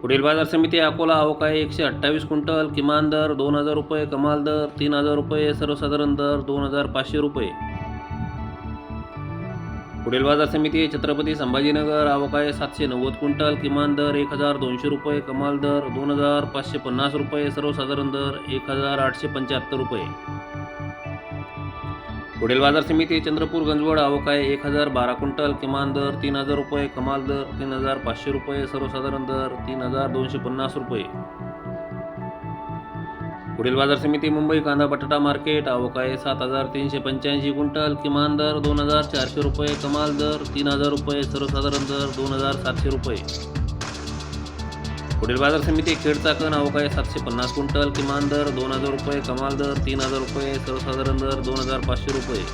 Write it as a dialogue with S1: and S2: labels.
S1: पुढील बाजार समिती अकोला हो अवकाय एकशे अठ्ठावीस क्विंटल किमान दर दोन हजार रुपये कमाल दर तीन हजार रुपये सर्वसाधारण दर दोन हजार पाचशे रुपये. पुढील बाजार समिती छत्रपती संभाजीनगर हो अवकाय सातशे नव्वद क्विंटल किमान दर एक हजार दोनशे रुपये कमाल दर दोन हजार पाचशे पन्नास रुपये सर्वसाधारण दर एक हजार आठशे पंच्याहत्तर रुपये. पुढील बाजार समिती चंद्रपूर गंजवड अवकाय एक हजार बारा क्विंटल किमान दर तीन हजार रुपये कमाल दर तीन हजार पाचशे रुपये सर्वसाधारण दर तीन हजार दोनशे पन्नास रुपये. पुढील बाजार समिती मुंबई कांदा बटाटा मार्केट अवकाय सात हजार तीनशे पंच्याऐंशी क्विंटल किमान दर दोन हजार चारशे रुपये कमाल दर तीन हजार रुपये सर्वसाधारण दर दोन हजार सातशे रुपये. पुढील बाजार समिती खेड कण अवकाय सातशे पन्नास क्विंटल किमान दर दोन हजार रुपये कमाल दर तीन हजार रुपये सर्वसाधारण दर दोन हजार पाचशे रुपये.